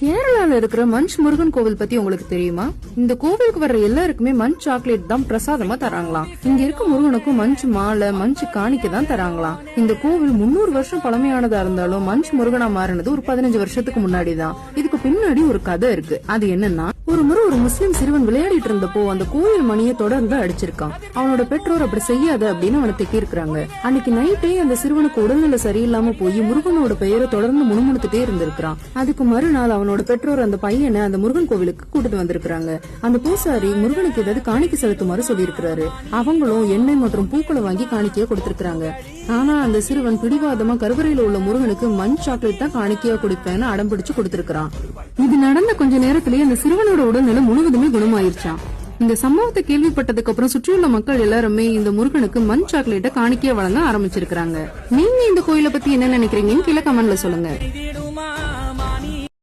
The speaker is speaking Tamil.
கேரளால இருக்கிற மஞ்ச் முருகன் கோவில் பத்தி உங்களுக்கு தெரியுமா? இந்த கோவிலுக்கு வர்ற எல்லாருக்குமே மஞ்ச் சாக்லேட் தான் பிரசாதமா தராங்களாம். இங்க இருக்க முருகனுக்கும் மஞ்ச் மாலை மஞ்ச் காணிக்க தான் தராங்களாம். இந்த கோவில் முன்னூறு வருஷம் பழமையானதா இருந்தாலும் மஞ்ச் முருகனா மாறினது ஒரு பதினஞ்சு வருஷத்துக்கு முன்னாடி தான் இதுக்கு பின்னாடி ஒரு கதை இருக்கு. அது என்னன்னா ஒரு முறை ஒரு முஸ்லிம் சிறுவன் விளையாடிட்டு இருந்தப்போ அந்த கோயில் மணியை தொடர்ந்து அடிச்சிருக்கான். அவனோட பெற்றோர் அப்படி செய்யாத அப்படின்னு அவனை திட்டிருக்காங்க அன்னைக்கு நைட்டே அந்த சிறுவனுக்கு உடல்நிலை சரியில்லாம போய் முருகனோட பெயரை தொடர்ந்து முணுமுணுத்துட்டே இருந்திருக்கான் அதுக்கு மறுநாள் அவனோட பெற்றோர் அந்த பையனை அந்த முருகன் கோவிலுக்கு கூட்டிட்டு வந்திருக்காங்க அந்த பூசாரி முருகனுக்கு ஏதாவது காணிக்கை செலுத்துமாறு சொல்லியிருக்கிறாரு. அவங்களும் எண்ணெய் மற்றும் பூக்களை வாங்கி காணிக்கையா கொடுத்திருக்காங்க ஆனா அந்த சிறுவன் பிடிவாதமா கருவறையில உள்ள முருகனுக்கு மண் சாக்லேட் தான் காணிக்கையா கொடுப்பேன்னு அடம் பிடிச்சு கொடுத்திருக்கிறான். இது நடந்த கொஞ்ச நேரத்திலேயே அந்த சிறுவனோட உடல்நிலை முழுவதுமே குணமாயிருச்சான் இந்த சம்பவத்தை கேள்விப்பட்டதுக்கு அப்புறம் சுற்றியுள்ள மக்கள் எல்லாருமே இந்த முருகனுக்கு மண் சாக்லேட்டை காணிக்கையா வழங்க ஆரம்பிச்சிருக்காங்க நீங்க இந்த கோயிலை பத்தி என்ன நினைக்கிறீங்கன்னு கீழே கமெண்ட்ல சொல்லுங்க.